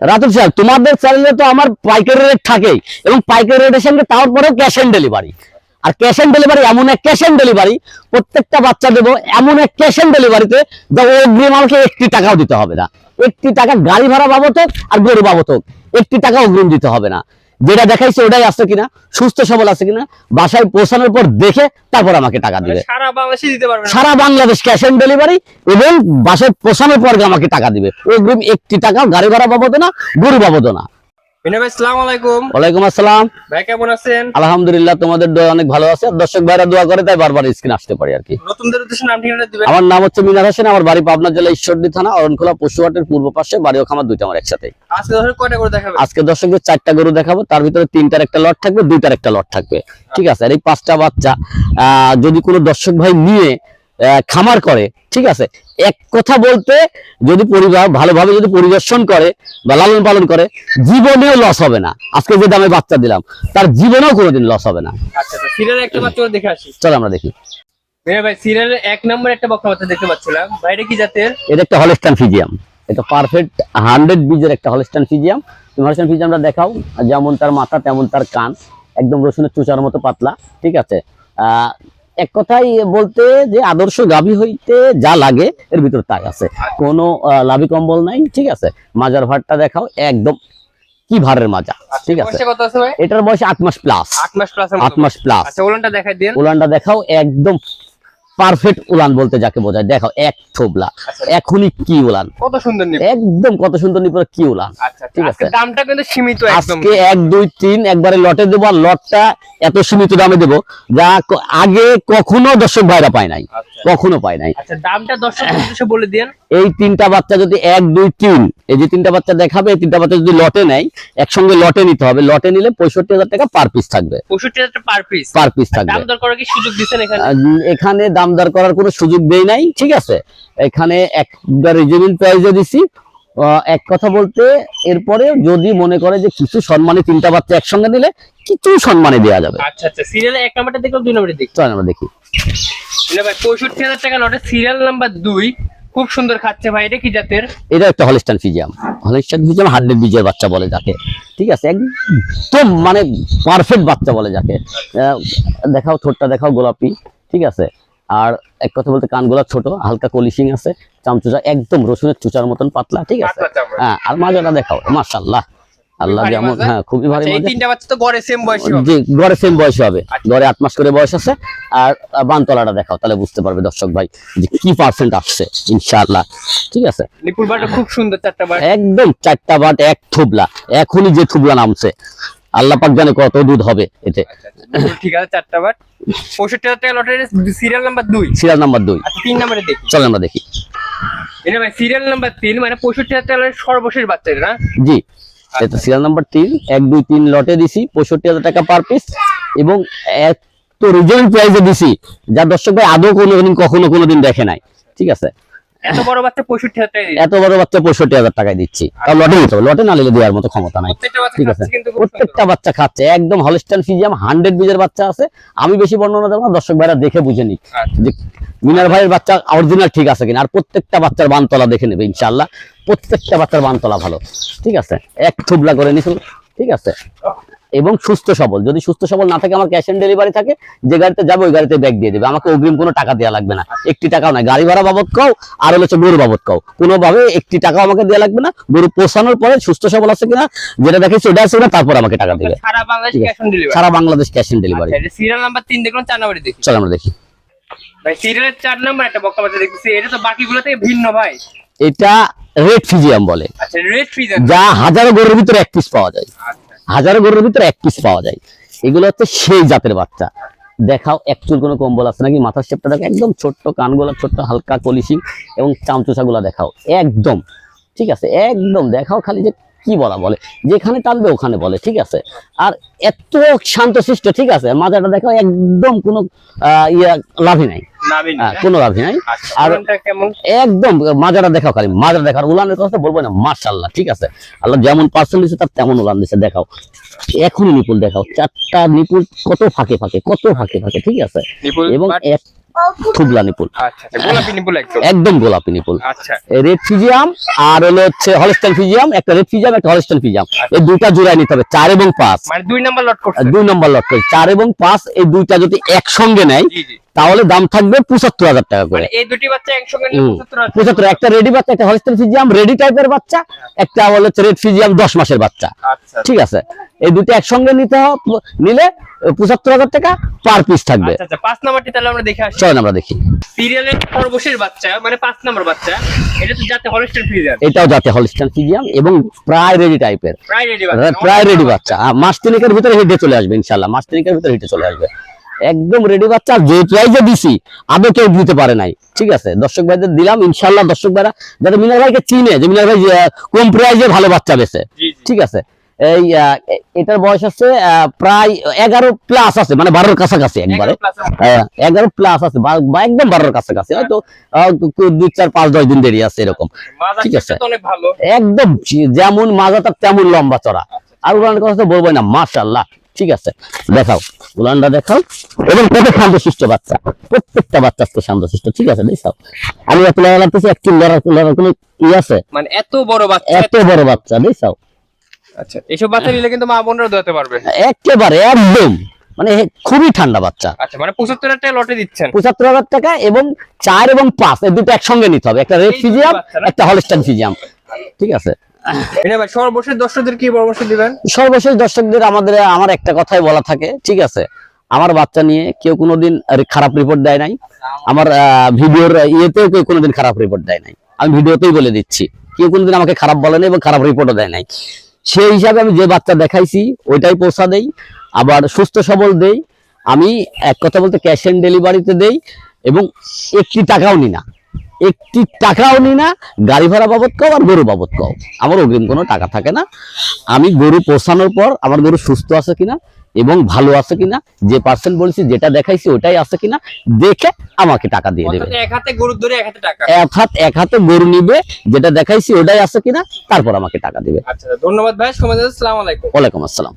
রাতুল সাহেব, তোমাদের চ্যানেলে তো আমার পাইকারি রেট থাকেই, এবং পাইকারি রেটের সঙ্গে তারপরেও ক্যাশ অন ডেলিভারি আর ক্যাশ অন ডেলিভারি এমন এক ক্যাশ অন ডেলিভারি প্রত্যেকটা বাচ্চা দেবো এমন এক ক্যাশ অন ডেলিভারিতে যা অগ্রিম আমাকে একটি টাকাও দিতে হবে না। একটি টাকা গাড়ি ভাড়া বাবদ আর গরু বাবদ হোক, একটি টাকা অগ্রিম দিতে হবে না। যেটা দেখাইছে ওটাই আছে কিনা সুস্থ সবল আছে কিনা বাসায় পৌঁছানোর পর দেখে তারপর আমাকে টাকা দিবে। সারা বাংলাদেশে দিতে পারবেন সারা বাংলাদেশ ক্যাশ অন ডেলিভারি এবং বাসায় পৌঁছানোর পর আমাকে টাকা দিবে। অগ্রিম একটি টাকা গাড়ি ভাড়া বাবদ না গরু বাবদ না। ভাই সালাম আলাইকুম। ওয়ালাইকুম আসসালাম। ভাই কেমন আছেন? আলহামদুলিল্লাহ তোমাদের দোয়া অনেক ভালো আছে। দর্শক ভাইরা দোয়া করে তাই বারবার স্ক্রিন আসতে পারি আর কি। নতুনদের উদ্দেশ্যে নাম ঠিকানা দিবেন? আমার নাম হচ্ছে মিনার হোসেন আমার বাড়ি পাবনা জেলা ঈশ্বরদী থানা অরণখোলা পশুহাটের পূর্ব পাশে বাড়ি ও খামার দুইটা আমার একসাথে। আজকে কয়টা দর্শকদের চারটা গরু দেখাবো তার ভিতরে তিনটার একটা লট থাকবে দুইটার একটা লট থাকবে। ঠিক আছে আর এই পাঁচটা বাচ্চা যদি কোনো দর্শক ভাই নিয়ে খামার করে ঠিক আছে? এক কথা বলতে যদি পরিবার ভালোভাবে যদি পরিদর্শন করে বা লালন পালন করে জীবনেও লস হবে না। আজকে যে দামে বাচ্চা দিলাম তার জীবনেও কোনোদিন লস হবে না। আচ্ছা সিরিয়াল একটা বাচ্চা দেখে আসি। চলো আমরা দেখি। ভাই সিরিয়ালের এক নম্বর একটা বক্তা বাচ্চা দেখতে পাচ্ছিলাম। বাইরে কি জাতের? এটা একটা হলস্টান ফিজিয়াম এটা পারফেক্ট হান্ড্রেড বীজের একটা হলস্টান ফিজিয়াম তুমি হলস্টান ফিজিয়ামটা দেখাও যেমন তার মাথা তেমন তার কান। একদম রসুনের চুচার মতো পাতলা ঠিক আছে? আহ, এক কথাই বলতে যে আদর্শ গাভী হইতে যা লাগে এর ভিতর তাই আছে। কোনো লাভি কম্বল নাই ঠিক আছে? মাজার ভারটা দেখাও একদম কি ভারের মাজা ঠিক আছে? এটার বয়স আট মাস প্লাস আট মাস প্লাস আট মাস প্লাস আচ্ছা ওলানটা দেখাই দিন উলানটা দেখাও একদম পারফেক্ট উলান বলতে যাকে বোঝায়। দেখাও এক থোবলা আচ্ছা। এখনই কি উলান? কত সুন্দর একদম কত সুন্দর নিপুণ কি উলান? আচ্ছা ঠিক ঠিক আছে। দামটা কিন্তু সীমিত আজকে এক দুই তিন একবারে লটে দেবো আর লটটা এত সীমিত দামে দেবো যা আগে কখনো দর্শক ভাইরা পায় নাই। আচ্ছা। কখনো পায় নাই। আচ্ছা দামটা দর্শক বলে দিন এই তিনটা বাচ্চা যদি এক দুই তিন এই যে তিনটা বাচ্চা দেখাবে এই তিনটা বাচ্চা যদি লটে নেয় একসঙ্গে লটে নিতে হবে। লটে নিলে পঁয়ষট্টি হাজার টাকা পার পিস থাকবে। পঁয়ষট্টি হাজার পার পিস পার পিস থাকবে। এখানে দাম দর করার কোনো সুযোগ দেই নাই ঠিক আছে? এখানে একটা রিজনেবল প্রাইসে দিছি। এক কথা বলতে এরপরে যদি মনে করে যে কিছু সম্মানে তিনটা বাচ্চা একসঙ্গে দিলে কিছু সম্মানে দেওয়া যাবে। আচ্ছা আচ্ছা সিরিয়ালে এক নাম্বারটা দেখলাম দুই নাম্বারটা দেখি। চলেন আমরা দেখি। বিনয় ভাই পঁয়ষট্টি হাজার টাকা লটে সিরিয়াল নাম্বার দুই খুব সুন্দর খাচ্ছে ভাই এটা কি জাতের? এটা একটা হলিস্টান ফিজিয়াম হলিস্টান ফিজিয়াম হান্ড্রেড বীজের বাচ্চা বলে যাকে ঠিক আছে? একদম মানে পারফেক্ট বাচ্চা বলে যাকে। দেখাও ঠোঁটটা দেখাও গোলাপি ঠিক আছে? আর এক কথা বলতে কানগুলা ছোট হালকা কলিশিং আছে চামচুচা একদম রসুনের চুচার মতন পাতলা ঠিক আছে? হ্যাঁ আর মাজাটা দেখাও মাশাল্লাহ আল্লাহ যেমন হ্যাঁ খুবই ভারী আচ্ছা, এই মাজা। তিনটা বাচ্চা তো গড়ে সেম বয়সী হবে। জি গড়ে সেম বয়স হবে। আচ্ছা। গড়ে আট মাস করে বয়স আছে। আর বানতলাটা দেখাও তাহলে বুঝতে পারবে দর্শক ভাই যে কি পার্সেন্ট আসছে ইনশাআল্লাহ। ঠিক আছে? বাটা খুব সুন্দর চারটা বার একদম চারটা বাট এক থুবলা। এখনই যে থুবলা নামছে। আল্লাহ পাক জানে কত দুধ হবে। এতে ঠিক আছে চারটা বার। পঁয়ষট্টি হাজার টাকা লটারি সিরিয়াল নাম্বার দুই। সিরিয়াল নাম্বার দুই। আচ্ছা তিন নাম্বারে দেখি। চলো আমরা দেখি। এটা ভাই সিরিয়াল নাম্বার তিন মানে পঁয়ষট্টি হাজার টাকা লটের সর্বশেষ বাচ্চা এটা না? জি। এটা সিরিয়াল নাম্বার তিন এক দুই তিন লটে দিছি পঁয়ষট্টি হাজার টাকা পার পিস এবং এত রিজনেবল প্রাইসে দিছি যা দর্শক ভাই আদৌ কোনোদিন কখনো কোনোদিন দেখে নাই। ঠিক আছে? এত বড় বাচ্চা পঁয়ষট্টি হাজার টাকা এত বড় বাচ্চা পঁয়ষট্টি হাজার টাকায় দিচ্ছি। লটে নিতে হবে। লটে না নিলে দেওয়ার মতো ক্ষমতা নাই। ঠিক আছে? খাচ্ছে কিন্তু খুব প্রত্যেকটা বাচ্চা খাচ্ছে। একদম হলস্টান ফিজিয়াম হান্ড্রেড বীজের বাচ্চা আছে। আমি বেশি বর্ণনা দেবো না দর্শক ভাইরা দেখে বুঝে নিক। আচ্ছা। মিনার ভাইয়ের বাচ্চা অরিজিনাল ঠিক আছে কিনা। আর প্রত্যেকটা বাচ্চার বানতলা দেখে নেবে ইনশাল্লাহ প্রত্যেকটা বাচ্চার বানতলা ভালো। ঠিক আছে? এক থুবলা করে নিছিল ঠিক আছে? এবং সুস্থ সবল। যদি সুস্থ সবল না থাকে আমার ক্যাশ অন ডেলিভারি থাকে যে গাড়িতে যাবে ওই গাড়িতে ব্যাগ দিয়ে দেবে। আমাকে অগ্রিম কোনো টাকা দেওয়া লাগবে না। একটি টাকাও নাই। গাড়ি ভাড়া বাবদ কাও আর হচ্ছে গরু বাবদ কাও কোনোভাবে একটি টাকাও আমাকে দেওয়া লাগবে না। গরু পোষানোর পরে সুস্থ সবল আছে কিনা যেটা দেখেছি ওটা আছে কিনা তারপর আমাকে টাকা দেবে। সারা Bangladesh cash on delivery serial number তিন দেখলাম চার নাম্বারে দেখি। চল আমরা দেখি। ভাই সিরিয়ালের চার নাম্বার একটা বক্তা বাচ্চা দেখতেছি। এটা তো বাকিগুলো থেকে ভিন্ন ভাই। এটা রেড ফিজিয়াম বলে। আচ্ছা রেড ফ্রিজার যা হাজারো গরুর ভিতরে এক পিস পাওয়া যায়। আচ্ছা। হাজারো গরুর ভিতরে এক পিস পাওয়া যায়। এগুলো হচ্ছে সেই জাতের বাচ্চা। দেখাও একচুল কোনো কম্বল আছে নাকি? মাথার শেপটা দেখো, একদম ছোট্ট কানগুলা, ছোট্ট হালকা কলিশিং এবং চামচুচাগুলা দেখাও। একদম, ঠিক আছে? একদম, দেখাও খালি যে কি বলা বলে। যেখানে টানবে ওখানে বলে, ঠিক আছে? আর এত শান্তশিষ্ট, ঠিক আছে? মাজাটা দেখাও একদম কোনো ইয়া, লাভই নাই। কোনো লাভই নাই আচ্ছা আর- একদম দেখাও খালি মাজারা দেখাও আর উলানের কথা বলব না মার্শাল্লাহ ঠিক আছে? আল্লাহ যেমন পার্সেন্ট দিচ্ছে তার তেমন উলান দিচ্ছে দেখাও। এখনই নিপুল দেখাও চারটা নিপুল কত ফাঁকে ফাঁকে কত ফাঁকে ফাঁকে ঠিক আছে? এবং এক- থুবলা নিপুল। আচ্ছা আচ্ছা গোলাপি নিপুল একদম? একদম গোলাপি নিপুল। রেড ফিজিয়াম আর হলো হচ্ছে হলস্টাইন ফিজিয়াম একটা রেড ফিজিয়াম একটা হলস্টাইন ফিজিয়াম এই দুইটা জোড়ায় নিতে হবে চার এবং পাঁচ। মানে দুই নাম্বার লট করছে। দুই নম্বর লট করে চার এবং পাঁচ এই দুইটা যদি একসঙ্গে নেয় তাহলে দাম থাকবে পঁচাত্তর হাজার টাকা করে। মানে এই দুটি বাচ্চা একসঙ্গে নিলে হুম। 75 আছে। পঁচাত্তর একটা রেডি বাচ্চা একটা হলস্টাইন ফিজিয়াম রেডি টাইপের বাচ্চা একটা হলো রেড ফিজিয়াম দশ মাসের বাচ্চা। আচ্ছা। ঠিক আছে? এই দুটো একসঙ্গে নিতে নিলে পঁচাত্তর হাজার টাকা পার পিস থাকবে। আচ্ছা আচ্ছা পাঁচ নাম্বারটি তাহলে আমরা দেখে আসি। চলেন আমরা দেখি। সিরিয়ালের সর্বশেষ বাচ্চা মানে পাঁচ নাম্বার বাচ্চা এটা তো যাতে হলস্টার ফ্রিজার এটাও ফিজিয়াম এবং প্রায় রেডি টাইপের প্রায় রেডি বাচ্চা প্রায় রেডি বাচ্চা। মাস তিনেকের ভিতরে হেঁটে চলে আসবে ইনশাল্লাহ মাস তিনেকের ভিতরে হেঁটে চলে আসবে। একদম রেডি বাচ্চা যে প্রাইজে দিছি আদৌ কেউ দিতে পারে নাই। ঠিক আছে? দর্শক ভাইদের দিলাম ইনশাল্লাহ দর্শক ভাইরা যারা মিনার ভাইকে চিনে যে মিনার ভাই কম প্রাইজে ভালো বাচ্চা বেছে ঠিক আছে? এই এটার বয়স আছে প্রায় এগারো প্লাস আছে মানে বারোর কাছাকাছি একবারে। এগারো হ্যাঁ, প্লাস আছে বা বা একদম বারোর কাছাকাছি। হয়তো দু- দুই চার পাঁচ দশ দিন দেরি আছে এরকম। ঠিক আছে। তো অনেক ভালো। একদম যেমন মাজাটা তেমন লম্বা চড়া। আর উলানের কথা তো বলবোই না মাশাল্লাহ ঠিক আছে দেখাও উলানটা দেখাও এবং কত শান্তশিষ্ট বাচ্চা প্রত্যেকটা বাচ্চা আজকে শান্তশিষ্ট ঠিক আছে দেখাও আমি লাগতেছি একটু লড়ার লড়ার কোনো ই আছে? মানে এত বড় বাচ্চা এত বড় বাচ্চা দেখাও আচ্ছা এইসব বাচ্চা নিলে কিন্তু মা বোনরা দোয়াতে পারবে। একেবারে একদম মানে খুবই ঠান্ডা বাচ্চা। আচ্ছা মানে পঁচাত্তর হাজার টাকা লটে দিচ্ছেন। পঁচাত্তর হাজার টাকা এবং চার এবং পাঁচ এই দুটো একসঙ্গে নিতে হবে একটা রেড ফিজিয়াম? একটা হলস্টাইন ফিজিয়াম ঠিক আছে? ভাই, সর্বশেষ দর্শকদের কি পরামর্শ দিবেন? সর্বশেষ দর্শকদের আমাদের, আমার একটা কথাই বলা থাকে, ঠিক আছে? আমার বাচ্চা নিয়ে কেউ কোনোদিন খারাপ রিপোর্ট দেয় নাই। আমার ভিডিওর ইয়েতেও কেউ কোনোদিন খারাপ রিপোর্ট দেয় নাই। আমি ভিডিওতেই বলে দিচ্ছি, কেউ কোনোদিন আমাকে খারাপ বলে নাই এবং খারাপ রিপোর্টও দেয় নাই। সেই হিসাবে আমি যে বাচ্চা দেখাইছি, ওইটাই পৌঁছা দেই, আবার সুস্থ সবল দেই, আমি এক কথা বলতে ক্যাশ অন ডেলিভারিতে দেই, এবং একটি টাকাও নি না। একটি টাকাও নি না গাড়ি ভাড়া বাবদ কাও আর গরু বাবদ কাও। আমার অগ্রিম কোনো টাকা থাকে না। আমি গরু পোষানোর পর আমার গরু সুস্থ আছে কিনা এবং ভালো আছে কিনা যে পার্সেন্ট বলছি যেটা দেখাইছি ওটাই আছে কিনা দেখে আমাকে টাকা দিয়ে দেবে। এক হাতে ধরে এক হাতে টাকা। এক হাত এক হাতে গরু নিবে যেটা দেখাইছি ওটাই আছে কিনা তারপর আমাকে টাকা দিবে। আচ্ছা ধন্যবাদ ভাই সময় আসসালামু আলাইকুম। ওয়ালাইকুম আসসালাম।